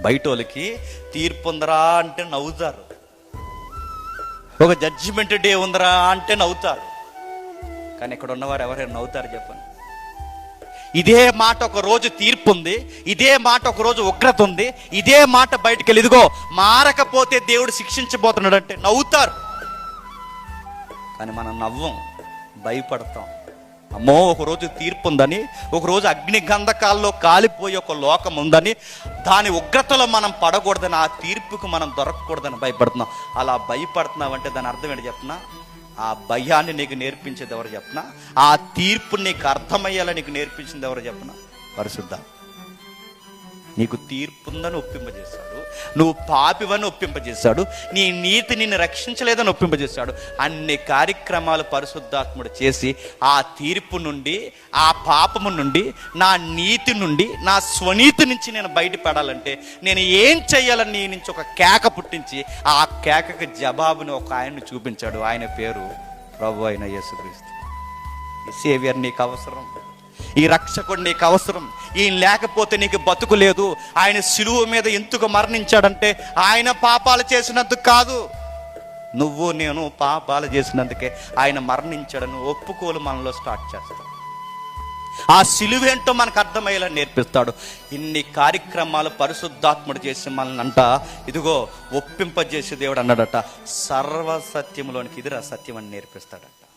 బయట వాళ్ళకి తీర్పు ఉందరా అంటే నవ్వుతారు. ఒక జడ్జిమెంట్ డే ఉందరా అంటే నవ్వుతారు. కానీ ఇక్కడ ఉన్నవారు ఎవరైనా నవ్వుతారు చెప్పండి. ఇదే మాట ఒక రోజు తీర్పు ఉంది ఇదే మాట ఒక రోజు ఉగ్రత ఉంది ఇదే మాట బయటికి వెళ్ళి ఇదిగో మారకపోతే దేవుడు శిక్షించబోతున్నాడు అంటే నవ్వుతారు. కానీ మనం నవ్వం భయపడతాం. అమ్మో ఒకరోజు తీర్పు ఉందని ఒకరోజు అగ్ని గంధకాల్లో కాలిపోయి ఒక లోకం ఉందని దాని ఉగ్రతలో మనం పడకూడదని ఆ తీర్పుకు మనం దొరకకూడదని భయపడుతున్నాం. అలా భయపడుతున్నావు అంటే దాని అర్థం ఏంటి చెప్తున్నా? ఆ భయాన్ని నీకు నేర్పించేది ఎవరు చెప్పనా ఆ తీర్పు నీకు అర్థమయ్యేలా నీకు నేర్పించింది ఎవరు చెప్పనా పరిశుద్ధ నీకు తీర్పు ఉందని ఒప్పింపజేశాడు. నువ్వు పాపివని ఒప్పింపజేశాడు. నీ నీతి నిన్ను రక్షించలేదని ఒప్పింపజేశాడు. అన్ని కార్యక్రమాలు పరిశుద్ధాత్ముడు చేసి ఆ తీర్పు నుండి ఆ పాపము నుండి నా నీతి నుండి నా స్వనీతి నుంచి నేను బయటపడాలంటే నేను ఏం చెయ్యాలని నీ నుంచి ఒక కేక పుట్టించి ఆ కేకకు జవాబుని ఒక ఆయన్ని చూపించాడు. ఆయన పేరు ప్రభు అయిన యేసుక్రీస్తు. సేవియర్ నీకు అవసరం. ఈ రక్షకుడు నీకు అవసరం. ఈయన లేకపోతే నీకు బతుకు లేదు. ఆయన సిలువ మీద ఎందుకు మరణించాడంటే ఆయన పాపాలు చేసినందుకు కాదు. నువ్వు నేను పాపాలు చేసినందుకే ఆయన మరణించాడని ఒప్పుకోలు మనలో స్టార్ట్ చేస్తాడు ఆ సిలువేంటో మనకు అర్థమయ్యేలా నేర్పిస్తాడు. ఇన్ని కార్యక్రమాలు పరిశుద్ధాత్ముడు చేసి మనల్ని అంట ఇదిగో ఒప్పింపజేసే దేవుడు అన్నాడట సర్వ సత్యంలోనికి ఇదిరా సత్యం అని నేర్పిస్తాడట.